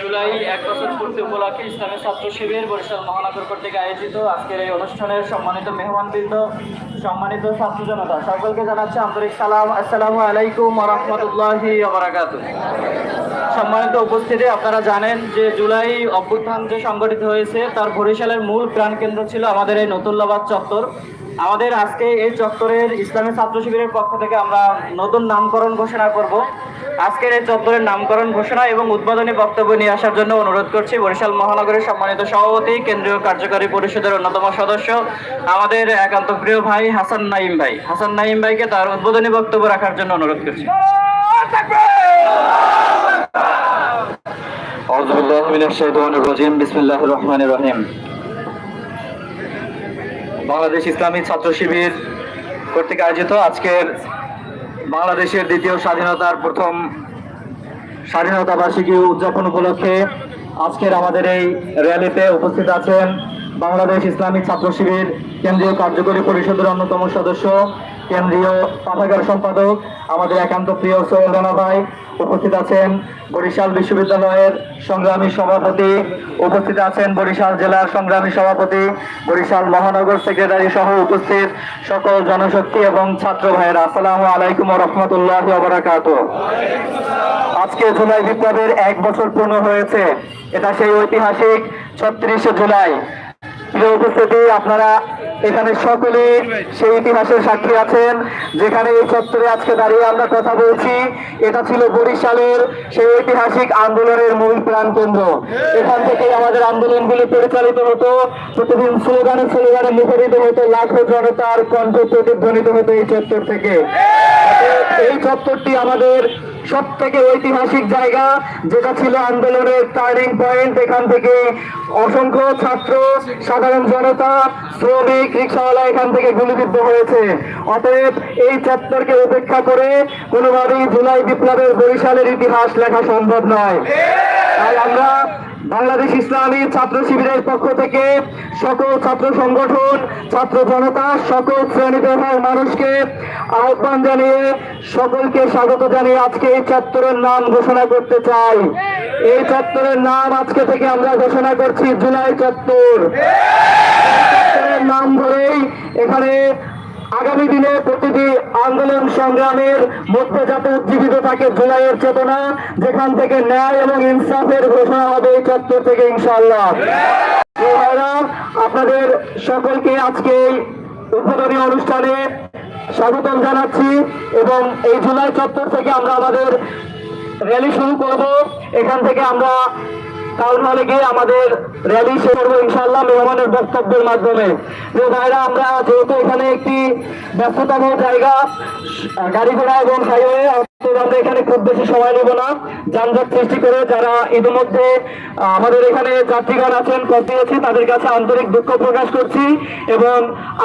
জুলাই এক বছর পূর্তি উপলক্ষে ইসলামী ছাত্র শিবির বরিশাল মহানগর কর্তৃক আয়োজিত আজকের এই অনুষ্ঠানের সম্মানিত মেহমানবৃন্দ, সম্মানিত ছাত্র জনতা, সকলকে জানাচ্ছি আন্তরিক সালাম, আসসালামু আলাইকুম রহমতুল্লাহি সম্মানিত উপস্থিতি, আপনারা জানেন যে জুলাই অভ্যুত্থান যে সংগঠিত হয়েছে, তার বরিশালের মূল প্রাণকেন্দ্র ছিল আমাদের এই নতুল্লাবাদ চত্বর। আমাদের আজকে এই চত্বরের ইসলামী ছাত্র শিবিরের পক্ষ থেকে আমরা নতুন নামকরণ ঘোষণা করব আজকের এই চত্বরের নামকরণ ঘোষণা এবং উদ্বোধনী বক্তব্য নিয়ে আসার জন্য অনুরোধ করছি বরিশাল মহানগরের সম্মানিত সভাপতি কেন্দ্রীয় কার্যকারী পরিষদের অন্যতম সদস্য আমাদের একান্ত প্রিয় ভাই হাসান নাইম ভাই হাসান নাইম ভাইকে তার উদ্বোধনী বক্তব্য রাখার জন্য অনুরোধ করছি أعوذ بالله من الشيطان الرجيم بسم الله الرحمن الرحيم বাংলাদেশ ইসলামী ছাত্র শিবির কর্তৃক আয়োজিত আজকের বাংলাদেশের দ্বিতীয় স্বাধীনতার প্রথম স্বাধীনতা বার্ষিকী উদযাপন উপলক্ষে আজকের আমাদের এই র্যালিতে উপস্থিত আছেন বাংলাদেশ ইসলামী ছাত্র শিবির কেন্দ্রীয় কার্যকরী পরিষদের অন্যতম সদস্য, কেন্দ্রীয় পাঠাগার সম্পাদক, আমাদের একান্ত প্রিয় সোহেল ভাই উপস্থিত আছেন বরিশাল বিশ্ববিদ্যালয়ের সংগ্রামী সভাপতি, উপস্থিত আছেন বরিশাল জেলার সংগ্রামী সভাপতি, বরিশাল মহানগর সেক্রেটারি সহ উপস্থিত সকল জনশক্তি এবং ছাত্র ভাইয়েরা। আসসালামু আলাইকুম রহমতুল্লাহ বারাকাত। আজকে জুলাই বিপ্লবের এক বছর পূর্ণ হয়েছে। এটা সেই ঐতিহাসিক ছত্রিশে জুলাই। উপস্থিতি, আপনারা এখানে সকলে সেই ইতিহাসের সাক্ষী আছেন, যেখানে এই চত্বরে আজকে দাঁড়িয়ে আমরা কথা বলছি। এটা ছিল বরিশালের সেই ঐতিহাসিক আন্দোলনের মূল প্রাণ কেন্দ্র। এখান থেকে আমাদের আন্দোলনগুলি পরিচালিত হতো। প্রতিদিন স্লোগানে স্লোগানে মুখরিত হতো লাখো জনতার কণ্ঠ প্রতিধ্বনিত হতো এই চত্বর থেকে। এই চত্বরটি আমাদের সব থেকে ঐতিহাসিক জায়গা যেটা ছিল আন্দোলনের টার্নিং পয়েন্ট, এখান থেকে অসংখ্য ছাত্র, সাধারণ জনতা, শ্রমিক, রিক্সাওয়ালা এখান থেকে গুলিবিদ্ধ হয়েছে। অতএব এই চত্বরকে উপেক্ষা করে কোনোভাবেই জুলাই বিপ্লবের বরিশালের ইতিহাস লেখা সম্ভব নয়। তাই আমরা বাংলাদেশ ইসলামী ছাত্র শিবিরের পক্ষ থেকে সকল ছাত্র সংগঠন, ছাত্র জনতা, সকল শ্রেণি পেশার মানুষকে আহ্বান জানিয়ে সকলকে স্বাগত জানিয়ে আজকে এই চত্বরের নাম ঘোষণা করতে চাই। এই চত্বরের নাম আজকে থেকে আমরা ঘোষণা করছি জুলাই চত্বর। নাম ধরেই এখানে আগামী দিনে প্রতিটি আন্দোলন সংগ্রামের মধ্যে যাতে উজ্জীবিত থাকে জুলাইয়ের চেতনা যেখান থেকে ন্যায় এবং ইনসাফের ঘোষণা হবে এই চত্বর থেকে ভাইরা, আপনাদের সকলকে আজকে উদ্বোধনী অনুষ্ঠানে স্বাগতম জানাচ্ছি এবং এই জুলাই চত্বর থেকে আমরা আমাদের র্যালি শুরু করব। এখান থেকে আমরা টাউন হলে গিয়ে আমাদের র্যালি শেষ করব ইনশাল্লাহ মেহমানের বক্তব্যের মাধ্যমে। যে ভাইরা, আমরা যেহেতু এখানে একটি ব্যস্ততম জায়গা, গাড়ি ঘোড়া এবং হাইওয়ে আমরা এখানে খুব বেশি সময় নেব না। যানজট সৃষ্টি করে যারা ইতিমধ্যে আমাদের এখানে যাত্রীগণ আছেন আছে তাদের কাছে আন্তরিক দুঃখ প্রকাশ করছি এবং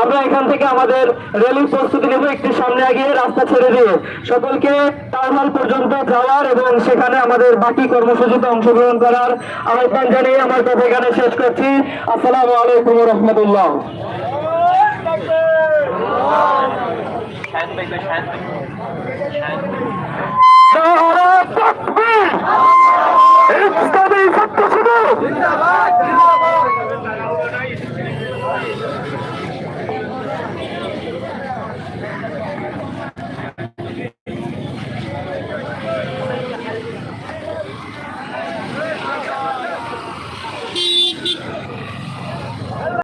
আমরা এখান থেকে আমাদের র্যালির প্রস্তুতি নেব একটু সামনে এগিয়ে রাস্তা ছেড়ে দিয়ে। সকলকে টাউন পর্যন্ত যাওয়ার এবং সেখানে আমাদের বাকি কর্মসূচিতে অংশগ্রহণ করার আহ্বান জানিয়ে আমার কথা এখানে শেষ করছি। আসসালামু আলাইকুম রহমতুল্লাহ। শাহেদ ভাই জিন্দাবাদ